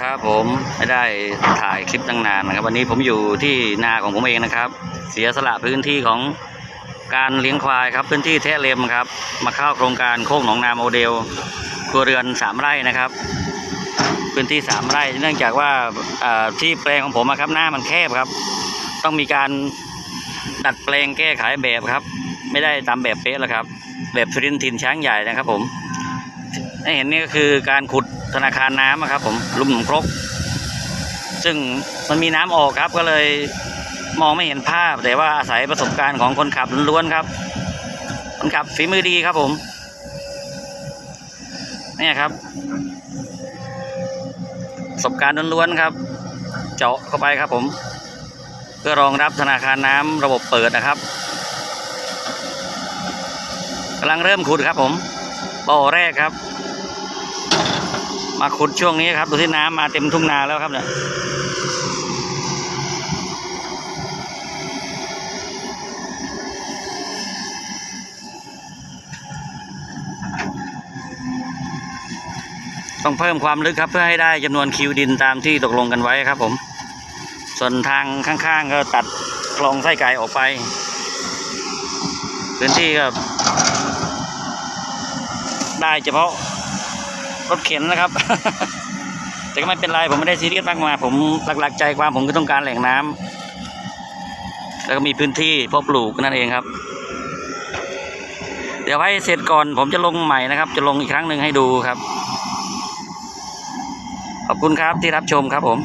ครับผมไม่ได้ถ่ายคลิปตั้งนานนะครับ วันนี้ผมอยู่ที่นาของผมเองนะครับ เสียสละพื้นที่ของการเลี้ยงควายครับพื้นที่แทะเลมครับ มาเข้าโครงการโคกหนองนาโมเดลครัวเรือนสามไร่นะครับ พื้นที่สามไร่ เนื่องจากว่าที่แปลงของผมอะครับหน้ามันแคบครับ ต้องมีการดัดแปลงแก้ไขแบบครับ ไม่ได้ตามแบบเป๊ะแล้วครับ แบบสุรินทินช้างใหญ่นะครับผม ให้เห็นนี่ก็คือการขุดธนาคารน้ำอะครับ ผมลุมหนองครก ซึ่งมันมีน้ำออกครับ ก็เลยมองไม่เห็นภาพ แต่ว่าอาศัยประสบการณ์ของคนขับล้วนๆครับคนขับฝีมือดีครับผมเนี่ยครับประสบการณ์ล้วนๆครับ เจาะเข้าไปครับ ผม เพื่อรองรับธนาคารน้ำระบบเปิดนะครับกำลังเริ่มขุดครับผมบ่อแรกครับ มาขุดช่วงนี้ครับ ดูที่น้ำมาเต็มทุ่งนาแล้วครับเนี่ยต้องเพิ่มความลึกครับเพื่อให้ได้จำนวนคิวดินตามที่ตกลงกันไว้ครับผม ส่วนทางข้างๆก็ตัดคลองไส้ไก่ออกไป พื้นที่ก็ได้เฉพาะ รถเข็นนะครับ แต่ก็ไม่เป็นไรผมไม่ได้ซีเรียสมากมายผมหลักๆใจความผมก็ต้องการแหล่งน้ำแล้วก็มีพื้นที่เพาะปลูกนั่นเองครับ เดี๋ยวให้เสร็จก่อนผมจะลงใหม่นะครับ จะลงอีกครั้งหนึ่งให้ดูครับ ขอบคุณครับที่รับชมครับผม